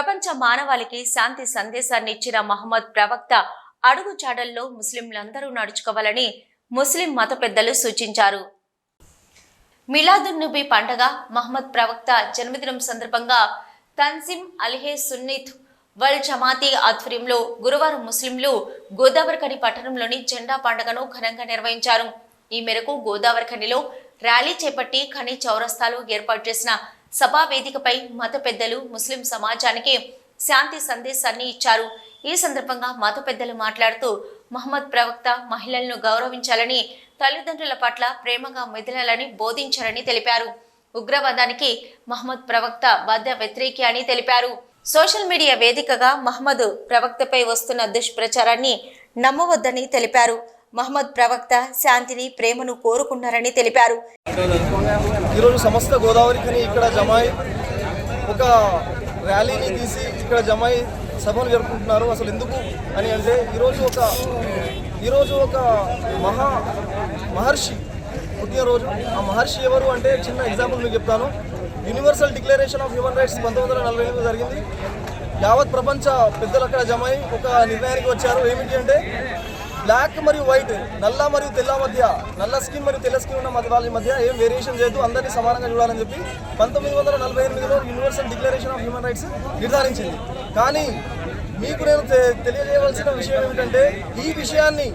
ప్రపంచ మానవాళికి శాంతి సందేశాన్ని ఇచ్చిన మహమ్మద్ ప్రవక్త అడుగు చాడల్లో ముస్లింలందరూ నడుచుకోవాలని ముస్లిం మత పెద్దలు సూచించారు. మిలాదున్నబీ పండగ మహమ్మద్ ప్రవక్త జన్మదినం సందర్భంగా తన్సిమ్ అల్హే సున్నిత్ వల్ జమాతీ ఆధ్వర్యంలో గురువారం ముస్లింలు గోదావరిఖని పట్టణంలోని జెండా పండుగను ఘనంగా నిర్వహించారు. ఈ మేరకు గోదావరిఖనిలో ర్యాలీ చేపట్టి ఖని చౌరస్తాలు ఏర్పాటు చేసిన సభా వేదికపై మత పెద్దలు ముస్లిం సమాజానికి శాంతి సందేశాన్ని ఇచ్చారు. ఈ సందర్భంగా మత పెద్దలు మాట్లాడుతూ మహమ్మద్ ప్రవక్త మహిళలను గౌరవించాలని తల్లిదండ్రుల పట్ల ప్రేమగా మెదలాలని బోధించారని తెలిపారు. ఉగ్రవాదానికి మహమ్మద్ ప్రవక్త బద్ద వ్యతిరేకి అని తెలిపారు. సోషల్ మీడియా వేదికగా మహమ్మద్ ప్రవక్తపై వస్తున్న దుష్ప్రచారాన్ని నమ్మవద్దని తెలిపారు. మహమ్మద్ ప్రవక్త శాంతిని ప్రేమను కోరుకున్నారని తెలిపారు. ఈరోజు సమస్త గోదావరి ఖని ఇక్కడ జమాయి ఒక ర్యాలీని తీసి ఇక్కడ జమాయి సభను జరుపుకుంటున్నారు. అసలు ఎందుకు అని అంటే ఈరోజు ఒక ఈరోజు ఒక మహా మహర్షి పుట్టినరోజు. ఆ మహర్షి ఎవరు అంటే చిన్న ఎగ్జాంపుల్ మీకు చెప్తాను. Universal declaration of human rights పంతొమ్మిది వందల నలభై ఎనిమిది జరిగింది. యావత్ ప్రపంచ పెద్దలు అక్కడ జమ అయి ఒక నిర్ణయానికి వచ్చారు. ఏమిటి అంటే బ్లాక్ మరియు వైట్ నల్ల మరియు తెల్ల మధ్య నల్ల స్కిన్ మరియు తెల్ల స్కిన్ ఉన్న మధ్య వాళ్ళ మధ్య ఏం వేరియేషన్ చేయదు అందరినీ సమానంగా చూడాలని చెప్పి పంతొమ్మిది వందల నలభై ఎనిమిదిలో universal declaration of human rights నిర్ధారించింది. కానీ మీకు నేను తెలియజేయవలసిన విషయం ఏమిటంటే ఈ విషయాన్ని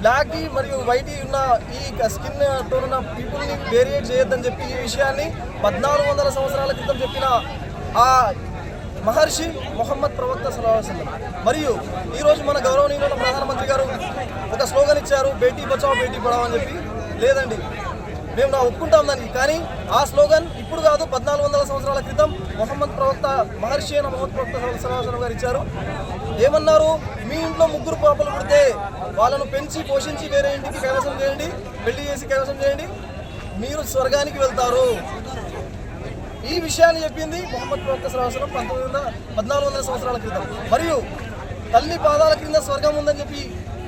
బ్లాక్ మరియు వైట్ ఉన్న ఈ స్కిన్ టోన్ ఉన్న పీపుల్ని వేరియేట్ చేయొద్దని చెప్పి ఈ విషయాన్ని పద్నాలుగు వందల సంవత్సరాల క్రితం చెప్పిన ఆ మహర్షి మొహమ్మద్ ప్రవక్త సలహాసం మరియు ఈరోజు మన గౌరవనీయులైన ప్రధానమంత్రి గారు ఒక స్లోగన్ ఇచ్చారు బేటీ బచావ్ బేటీ పడావ్ అని చెప్పి. లేదండి మేము నా ఒప్పుకుంటాం దానికి. కానీ ఆ స్లోగన్ ఇప్పుడు కాదు పద్నాలుగు వందల సంవత్సరాల క్రితం మొహమ్మద్ ప్రవక్త మహర్షి అయిన మొహమ్మద్ ప్రవక్త సలహాసం గారు ఇచ్చారు. ఏమన్నారు? మీ ఇంట్లో ముగ్గురు పాపలు పుడితే వాళ్ళను పెంచి పోషించి వేరే ఇంటికి కైవసం చేయండి పెళ్ళి చేసి కైవసం చేయండి. మీరు స్వర్గానికి వెళ్తారు. ఈ విషయాన్ని చెప్పింది మొహమ్మద్ ప్రవక్త సలహాసలం పంతొమ్మిది వందల పద్నాలుగు వందల సంవత్సరాల క్రితం. మరియు తల్లి పాదాల క్రింద స్వర్గం ఉందని చెప్పి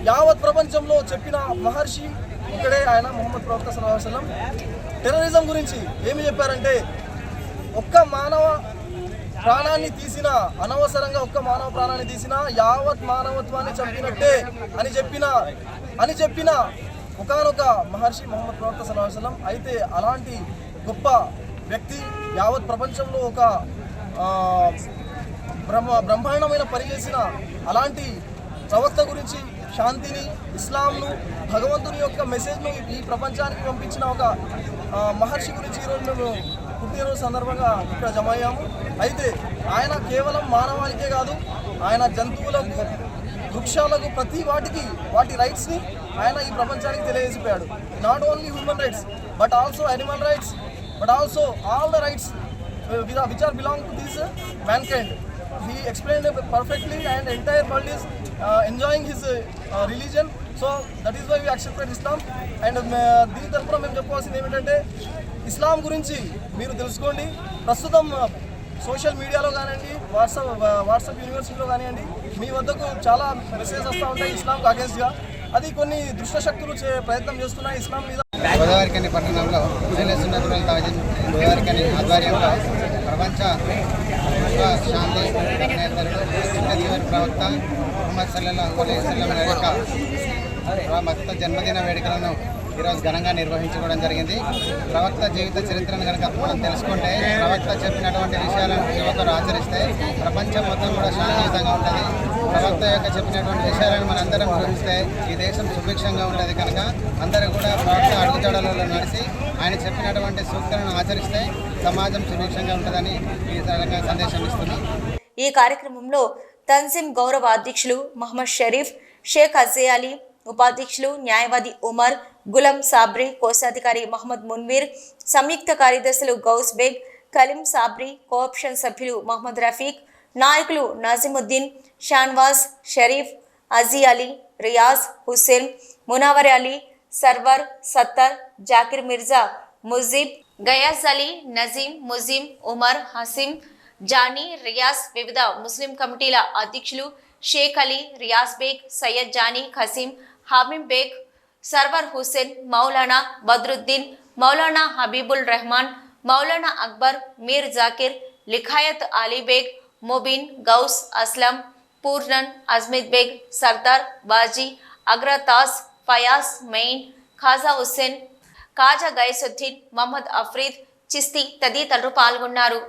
యావత్ ప్రపంచంలో చెప్పిన మహర్షి ఇక్కడే ఆయన మొహమ్మద్ ప్రవక్త సలహాసలం టెర్రరిజం గురించి ఏమి చెప్పారంటే ఒక్క మానవ ప్రాణాన్ని తీసిన అనవసరంగా ఒక్క మానవ ప్రాణాన్ని తీసిన యావత్ మానవత్వాన్ని చంపినట్టే అని చెప్పిన అని చెప్పిన ఒకనొక మహర్షి మొహమ్మద్ ప్రవక్త సలహాసలం అయితే అలాంటి గొప్ప వ్యక్తి యావత్ ప్రపంచంలో ఒక బ్రహ్మ బ్రహ్మాండమైన పనిచేసిన అలాంటి ప్రవక్త గురించి శాంతిని ఇస్లాంను భగవంతుని యొక్క మెసేజ్ను ఈ ప్రపంచానికి పంపించిన ఒక మహర్షి గురించి ఈరోజు మేము పుట్టినరోజు సందర్భంగా ఇక్కడ జమ అయ్యాము. అయితే ఆయన కేవలం మానవానికే కాదు ఆయన జంతువులకు వృక్షాలకు ప్రతి వాటికి వాటి రైట్స్ని ఆయన ఈ ప్రపంచానికి తెలియజేసిపోయాడు. Not only human rights but also animal rights but also all the rights which are belong to this mankind he explained it perfectly and entire world is uh, enjoying his uh, uh religion. So that is why Islam and uh, దీని తరపున మేము చెప్పుకోవాల్సింది ఏమిటంటే ఇస్లాం గురించి మీరు తెలుసుకోండి. ప్రస్తుతం uh, social మీడియాలో కానివ్వండి వాట్సాప్ వాట్సాప్ యూనివర్సిటీలో కానివ్వండి మీ వద్దకు చాలా మెసేజ్ వస్తూ ఉంటాయి ఇస్లాంకు అగేన్స్ట్గా అది కొన్ని దుష్ట శక్తులు ప్రయత్నం చేస్తున్నాయి ఇస్లాం మీద గోదావరికని పట్టణంలో శైలసున్నతుల తాజన్ గోదావరికని ఆధ్వర్యంలో ప్రపంచ శాంతి నేతరుడు ప్రవక్త ముహమ్మద్ సల్లల్లాహు అలైహి వసల్లం యొక్క ప్రవక్త జన్మదిన వేడుకలను ఈరోజు ఘనంగా నిర్వహించుకోవడం జరిగింది. ప్రవక్త జీవిత చరిత్రను కనుక మనం తెలుసుకుంటే ప్రవక్త చెప్పినటువంటి విషయాలను ప్రతి ఒక్కరు ఆచరిస్తే ప్రపంచం మొత్తం కూడా శాంతియుతంగా ఉంటుంది. ప్రవక్త యొక్క చెప్పినటువంటి విషయాలను మనందరం గ్రహిస్తే ఈ దేశం సుభిక్షంగా ఉంటుంది కనుక అందరూ కూడా ప్రవక్త అడుగుజాడలలో నడిచి ఆయన చెప్పినటువంటి సూక్తులను ఆచరిస్తే సమాజం సుభిక్షంగా ఉంటుందని ఈ రకంగా సందేశం ఇస్తున్నాం ఈ కార్యక్రమంలో తన్సిమ్ గౌరవ అధ్యక్షులు మహమ్మద్ షరీఫ్ షేక్ అజే ఉపాధ్యక్షులు న్యాయవాది ఉమర్ గులం సాబ్రీ కోశాధికారి మహమ్మద్ మున్వీర్ సంయుక్త కార్యదర్శులు గౌస్ బేగ్ కలీం సాబ్రీ కోఆప్షన్ సభ్యులు మహమ్మద్ రఫీక్ నాయకులు నాజిముద్దీన్ షాన్వాజ్ షరీఫ్ అజీ అలీ రియాజ్ హుస్సేన్ మునావర్ అలీ సర్వర్ సత్తర్ జాకిర్ మిర్జా ముజీబ్ గయాజ్ అలీ నజీం ముజీం ఉమర్ హసీం జానీ రియాజ్ వివిధ ముస్లిం కమిటీల అధ్యక్షులు షేక్ అలీ రియాజ్ బేగ్ సయ్యద్ జానీ ఖసీం హామీం బేగ్ సర్వర్ హుస్సేన్ మౌలానా బద్రుద్దీన్ మౌలానా హబీబుల్ రెహమాన్ మౌలానా అక్బర్ మీర్ జాకిర్ లిఖాయత్ అలీ బేగ్ ముబీన్ గౌస్ అస్లం పూర్ణన్ అజ్మిద్ బేగ్ సర్దార్ బాజీ అగ్రతాజ్ ఫయాజ్ మెయిన్ ఖాజా హుస్సేన్ ఖాజా గైసుద్దీన్ మహమ్మద్ అఫ్రీద్ చిస్తి తదితరులు పాల్గొన్నారు.